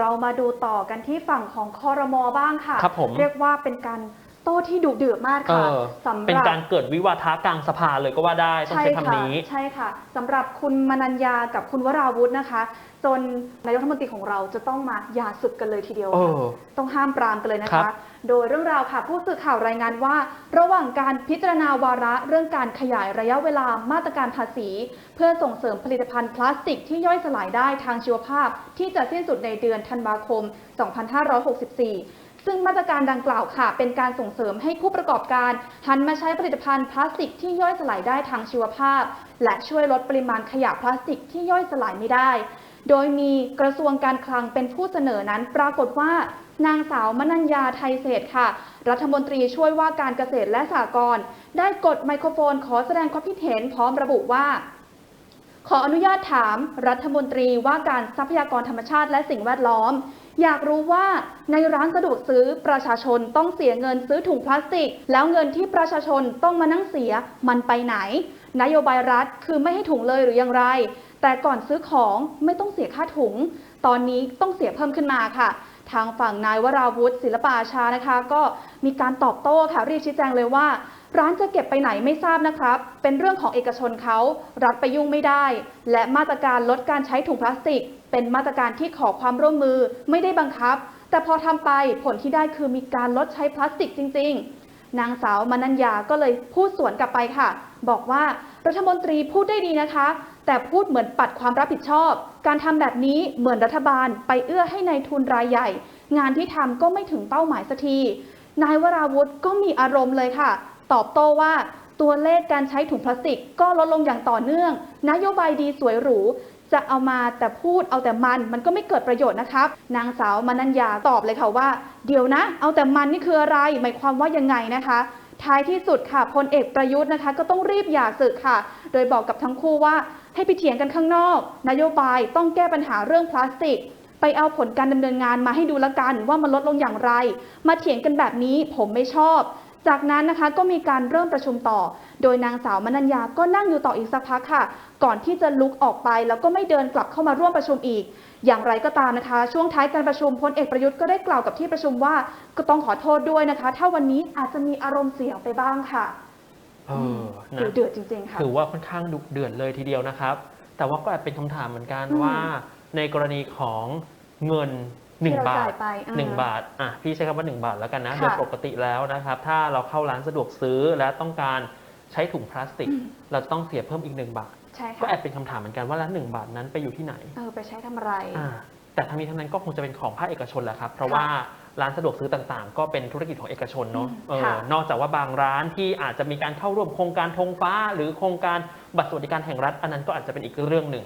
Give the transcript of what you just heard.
เรามาดูต่อกันที่ฝั่งของคอรมอบ้างค่ะ ครับผม เรียกว่าเป็นการ โต้ที่ดุเดือดมากเอค่ะอสำหเป็นรับการเกิดวิวาทะกลางสภาเลยก็ว่าได้ต้องใช่ใช้ค่ะคำนี้ ใช่ค่ะสำหรับคุณมนัญญากับคุณวราวุธนะคะ จนนายกรัฐมนตรีของเราจะต้องมาหย่าศึกกันเลยทีเดียวเอค่ะอต้องห้ามปรามกันเลยนะครัคะ บ โดยเรื่องราวค่ะผู้สื่อข่าวรายงานว่า ระหว่างการพิจารณาวาระเรื่องการขยายระยะเวลามาตรการภาษี เพื่อส่งเสริมผลิตภัณฑ์พลาสติกที่ย่อยสลายได้ทางชีวภาพ ที่จะสิ้นสุดในเดือนธันวาคม 2564 ซึ่งมาตรการดังกล่าวค่ะ เป็นการส่งเสริมให้ผู้ประกอบการ หันมาใช้ผลิตภัณฑ์พลาสติกที่ย่อยสลายได้ทางชีวภาพ และช่วยลดปริมาณขยะพลาสติกที่ย่อยสลายไม่ได้ โดยมีกระทรวงการคลังเป็นผู้เสนอนั้นปรากฏว่านางสาวมนัญญาไทยเศษค่ะ รัฐมนตรีช่วยว่าการเกษตรและสหกรณ์ได้กดไมโครโฟนขอแสดงความคิดเห็นพร้อมระบุว่า ขออนุญาตถาม รัฐมนตรีว่าการทรัพยากรธรรมชาติและสิ่งแวดล้อม อยากรู้ว่าในร้านสะดวกซื้อประชาชนต้องเสียเงินซื้อถุงพลาสติก แล้วเงินที่ประชาชนต้องมานั่งเสียมันไปไหน นโยบายรัฐคือไม่ให้ถุงเลยหรืออย่างไร แต่ก่อนซื้อของไม่ต้องเสียค่าถุง ตอนนี้ต้องเสียเพิ่มขึ้นมาค่ะ ทางฝั่งนายวราวุฒิศิลปาชานะคะ ก็มีการตอบโต้ค่ะเรียกชี้แจงเลยว่า ร้านจะเก็บไปไหนไม่ทราบนะครับ เป็นเรื่องของเอกชนเขา รัฐไปยุ่งไม่ได้ และมาตรการลดการใช้ถุงพลาสติก เป็นมาตรการที่ขอความร่วมมือไม่ได้บังคับ แต่พอทำไปผลที่ได้คือมีการลดใช้พลาสติกจริง ๆ นางสาวมนัญญาก็เลยพูดสวนกลับไปค่ะ บอกว่ารัฐมนตรีพูดได้ดีนะคะ แต่พูดเหมือนปัดความรับผิดชอบ การทำแบบนี้เหมือนรัฐบาล ไปเอื้อให้ในายทุนรายใหญ่ งานที่ทำก็ไม่ถึงเป้าหมายสักที นายวราวุธก็มีอารมณ์เลยค่ะ ตอบโต้ว่าตัวเลขการใช้ถุงพลาสติกก็ลดลงอย่างต่อเนื่อง นโยบายดีสวยหรูจะเอามาแต่พูดเอาแต่มันมันก็ไม่เกิดประโยชน์นะครับ นางสาวมนัญญาตอบเลยค่ะว่า เดี๋ยวนะ เอาแต่มันนี่คืออะไร หมายความว่ายังไงนะคะท้ายที่สุดค่ะพลเอกประยุทธ์นะคะ ก็ต้องรีบหย่าศึกค่ะ โดยบอกกับทั้งคู่ว่าให้ไปเถียงกันข้างนอก นโยบายต้องแก้ปัญหาเรื่องพลาสติก ไปเอาผลการดำเนินงานมาให้ดูละกันว่ามันลดลงอย่างไร มาเถียงกันแบบนี้ผมไม่ชอบ จากนั้นนะคะก็มีการเริ่มประชุมต่อ โดยนางสาวมนัญญาก็นั่งอยู่ต่ออีกสักพักค่ะ ก่อนที่จะลุกออกไปแล้วก็ไม่เดินกลับเข้ามาร่วมประชุมอีก อย่างไรก็ตามนะคะ ช่วงท้ายการประชุมพลเอกประยุทธ์ก็ได้กล่าวกับที่ประชุมว่า ก็ต้องขอโทษด้วยนะคะ ถ้าวันนี้อาจจะมีอารมณ์เสียไปบ้างค่ะเออเดือนะดเดือดจริงๆค่ะถือว่าค่อนข้างดุเดือดเลยทีเดียวนะครับ แต่ว่าก็แอบเป็นคำถามเหมือนกันอืมว่า ในกรณีของเงิน ที่เรา1บาจ่าทยไปอ่า1บาทอะพี่ใช้คำว่า1บาทแล้วกันนะค่ะ โดยปกติแล้วนะครับ ถ้าเราเข้าร้านสะดวกซื้อและต้องการใช้ถุงพลาสติก เราจะต้องเสียเพิ่มอีก1บาท ใช่ก็ค่ะแอบเป็นคำถามเหมือนกันว่าแล้วหนึ่งบาทนั้นไปอยู่ที่ไหน เออไปใช้ทำอะไร อ่าแต่ทั้งนี้ทั้งนั้นก็คงจะเป็นของภาคเอกชนแหละครับ เพราะค่ะว่าร้านสะดวกซื้อต่างๆ ก็เป็นธุรกิจของเอกชนเนาะอืมเออค่ะ นอกจากว่าบางร้านที่อาจจะมีการเข้าร่วมโครงการธงฟ้า หรือโครงการบัตรสวัสดิการแห่งรัฐ อันนั้นก็อาจจะเป็นอีกเรื่องหนึ่ง